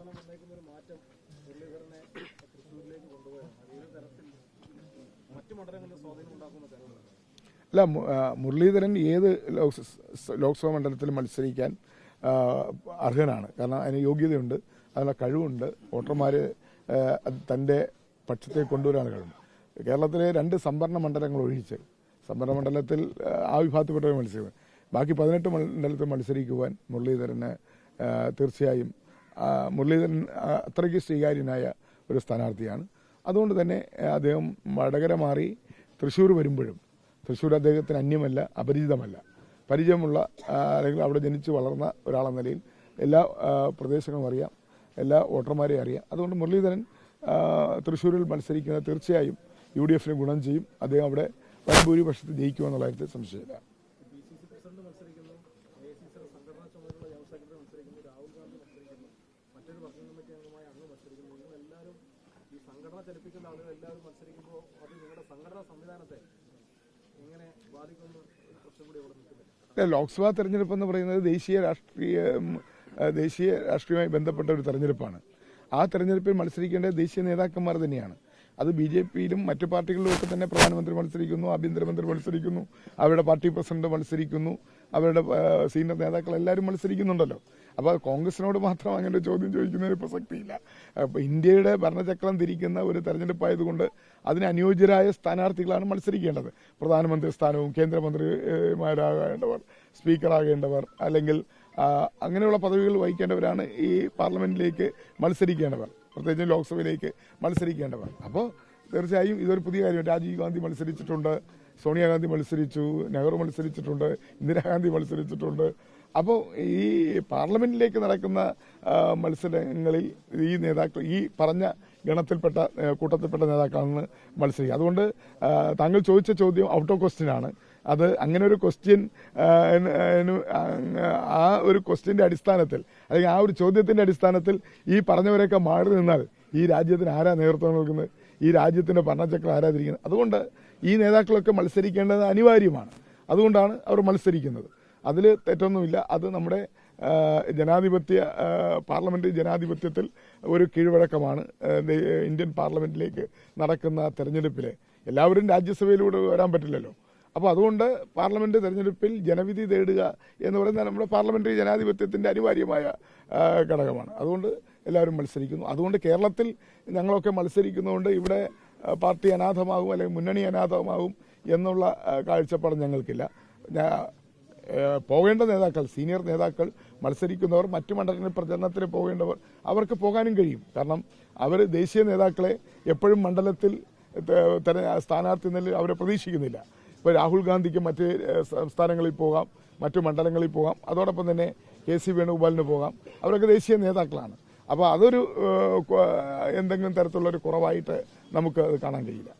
അവസാനം വന്നേക്കുന്ന ഒരു മാറ്റം മുരളീധരനെ തൃശ്ശൂരിലേക്ക് കൊണ്ടുപോയാണ് അത് തരത്തിൽ മറ്റു മണ്ഡലങ്ങളിൽ സ്വാധീനം ഉണ്ടാക്കുന്ന അല്ല മുരളീധരൻ ഏത് ലോക്സഭാ മണ്ഡലത്തിൽ മത്സരിക്കാൻ അർഹനാണ്. കാരണം അതിന് യോഗ്യതയുണ്ട് അതിനുള്ള കഴിവുണ്ട്. വോട്ടർമാർ തന്റെ പക്ഷത്തെ കൊണ്ടുവരാൻ കഴിയും. കേരളത്തിലെ രണ്ട് സംവരണ മണ്ഡലങ്ങൾ ഒഴിച്ച് സംവരണ മണ്ഡലത്തിൽ ആ, വിഭാഗത്തിൽപ്പെട്ടവർ മത്സരിക്കും. ബാക്കി പതിനെട്ട് മണ്ഡലത്തിൽ മത്സരിക്കുവാൻ മുരളീധരന് തീർച്ചയായും മുരളീധരൻ അത്രയ്ക്ക് സ്വീകാര്യനായ ഒരു സ്ഥാനാർത്ഥിയാണ്. അതുകൊണ്ട് തന്നെ അദ്ദേഹം വടകര മാറി തൃശ്ശൂർ വരുമ്പോഴും തൃശ്ശൂർ അദ്ദേഹത്തിന് അന്യമല്ല അപരിചിതമല്ല. പരിചയമുള്ള അല്ലെങ്കിൽ അവിടെ ജനിച്ച് വളർന്ന ഒരാളെന്ന നിലയിൽ എല്ലാ പ്രദേശങ്ങളും അറിയാം എല്ലാ വോട്ടർമാരെയും അറിയാം. അതുകൊണ്ട് മുരളീധരൻ തൃശ്ശൂരിൽ മത്സരിക്കുന്നത് തീർച്ചയായും യു ഡി എഫിന് ഗുണം ചെയ്യും. അദ്ദേഹം അവിടെ വൻഭൂരിപക്ഷത്തിൽ ജയിക്കുമെന്നുള്ള കാര്യത്തിൽ സംശയമില്ല. മറ്റൊരു വർക്കിംഗ് കമ്മിറ്റി അംഗമായി അങ്ങ് മത്സരിക്കുന്നു. നിങ്ങൾ എല്ലാവരും ഈ സംഘടന ചലിപ്പിക്കുന്ന ആളുകൾ എല്ലാവരും മത്സരിക്കുമ്പോൾ അത് നിങ്ങളുടെ സംഘടനാ സംവിധാനത്തെ എങ്ങനെ ബാധിക്കുന്ന ഒരു പ്രശ്നം കൂടി അവിടെ നിൽക്കുന്നില്ല ലോക്സഭാ തെരഞ്ഞെടുപ്പ് എന്ന് പറയുന്നത് ദേശീയ രാഷ്ട്രീയ ദേശീയ രാഷ്ട്രീയവുമായി ബന്ധപ്പെട്ട ഒരു തെരഞ്ഞെടുപ്പാണ്. ആ തെരഞ്ഞെടുപ്പിൽ മത്സരിക്കേണ്ട ദേശീയ നേതാക്കന്മാർ തന്നെയാണ്. അത് ബി ജെ പിയിലും മറ്റു പാർട്ടികളിലും ഒക്കെ തന്നെ പ്രധാനമന്ത്രി മത്സരിക്കുന്നു ആഭ്യന്തരമന്ത്രി മത്സരിക്കുന്നു അവരുടെ പാർട്ടി പ്രസിഡന്റ് മത്സരിക്കുന്നു അവരുടെ സീനിയർ നേതാക്കൾ എല്ലാവരും മത്സരിക്കുന്നുണ്ടല്ലോ. അപ്പോൾ കോൺഗ്രസിനോട് മാത്രം അങ്ങനെ ചോദ്യം ചോദിക്കുന്നതിന് പ്രസക്തിയില്ല അപ്പോൾ ഇന്ത്യയുടെ ഭരണചക്രം തിരിക്കുന്ന ഒരു തെരഞ്ഞെടുപ്പായതുകൊണ്ട് അതിന് അനുയോജ്യരായ സ്ഥാനാർത്ഥികളാണ് മത്സരിക്കേണ്ടത്. പ്രധാനമന്ത്രി സ്ഥാനവും കേന്ദ്രമന്ത്രിമാരാകേണ്ടവർ സ്പീക്കറാകേണ്ടവർ അല്ലെങ്കിൽ അങ്ങനെയുള്ള പദവികൾ വഹിക്കേണ്ടവരാണ് ഈ പാർലമെന്റിലേക്ക് മത്സരിക്കേണ്ടവർ. പ്രത്യേകിച്ചും ലോക്സഭയിലേക്ക് മത്സരിക്കേണ്ടവർ. അപ്പോൾ തീർച്ചയായും ഇതൊരു പുതിയ കാര്യം. രാജീവ് ഗാന്ധി മത്സരിച്ചിട്ടുണ്ട് സോണിയാഗാന്ധി മത്സരിച്ചു നെഹ്റു മത്സരിച്ചിട്ടുണ്ട് ഇന്ദിരാഗാന്ധി മത്സരിച്ചിട്ടുണ്ട്. അപ്പോൾ ഈ പാർലമെന്റിലേക്ക് നടക്കുന്ന മത്സരങ്ങളിൽ ഈ നേതാക്കൾ ഈ പറഞ്ഞ ഗണത്തിൽപ്പെട്ട കൂട്ടത്തിൽപ്പെട്ട നേതാക്കളാണ് മത്സരിക്കുക. അതുകൊണ്ട് താങ്കൾ ചോദിച്ച ചോദ്യം ഔട്ട് ഓഫ് ക്വസ്റ്റ്യൻ ആണ്. അത് അങ്ങനെ ഒരു ക്വസ്റ്റ്യൻ ആ ഒരു ക്വസ്റ്റ്യന്റെ അടിസ്ഥാനത്തിൽ അല്ലെങ്കിൽ ആ ഒരു ചോദ്യത്തിന്റെ അടിസ്ഥാനത്തിൽ ഈ പറഞ്ഞവരെയൊക്കെ മാറി നിന്നാൽ ഈ രാജ്യത്തിന് ആരാ നേതൃത്വം നൽകുന്നത്? ഈ രാജ്യത്തിന്റെ ഭരണചക്രം ആരാതിരിക്കുന്നത് അതുകൊണ്ട് ഈ നേതാക്കളൊക്കെ മത്സരിക്കേണ്ടത് അനിവാര്യമാണ്. അതുകൊണ്ടാണ് അവർ മത്സരിക്കുന്നത്. അതിൽ തെറ്റൊന്നുമില്ല. അത് നമ്മുടെ ജനാധിപത്യ പാർലമെന്റ് ജനാധിപത്യത്തിൽ ഒരു കീഴ്വഴക്കമാണ് ഇന്ത്യൻ പാർലമെന്റിലേക്ക് നടക്കുന്ന തെരഞ്ഞെടുപ്പിലെ. എല്ലാവരും രാജ്യസഭയിലൂടെ വരാൻ പറ്റില്ലല്ലോ. അപ്പോൾ അതുകൊണ്ട് പാർലമെന്റ് തെരഞ്ഞെടുപ്പിൽ ജനവിധി തേടുക എന്ന് പറയുന്നത് നമ്മുടെ പാർലമെന്ററി ജനാധിപത്യത്തിന്റെ അനിവാര്യമായ ഘടകമാണ്. അതുകൊണ്ട് എല്ലാവരും മത്സരിക്കുന്നു. അതുകൊണ്ട് കേരളത്തിൽ ഞങ്ങളൊക്കെ മത്സരിക്കുന്നതുകൊണ്ട് ഇവിടെ പാർട്ടി അനാഥമാകും അല്ലെങ്കിൽ മുന്നണി അനാഥമാകും എന്നുള്ള കാഴ്ചപ്പാട് ഞങ്ങൾക്കില്ല. പോകേണ്ട നേതാക്കൾ സീനിയർ നേതാക്കൾ മത്സരിക്കുന്നവർ മറ്റു മണ്ഡലങ്ങളിൽ പ്രചരണത്തിന് പോകേണ്ടവർ അവർക്ക് പോകാനും കഴിയും. കാരണം അവർ ദേശീയ നേതാക്കളെ എപ്പോഴും മണ്ഡലത്തിൽ സ്ഥാനാർത്ഥി നിലയിൽ അവരെ പ്രതീക്ഷിക്കുന്നില്ല. ഇപ്പോൾ രാഹുൽ ഗാന്ധിക്ക് മറ്റ് സംസ്ഥാനങ്ങളിൽ പോകാം മറ്റു മണ്ഡലങ്ങളിൽ പോകാം. അതോടൊപ്പം തന്നെ കെ സി വേണുഗോപാലിന് പോകാം. അവരൊക്കെ ദേശീയ നേതാക്കളാണ്. അപ്പോൾ അതൊരു എന്തെങ്കിലും തരത്തിലുള്ള ഒരു കുറവായിട്ട് നമുക്ക് അത് കാണാൻ കഴിയില്ല.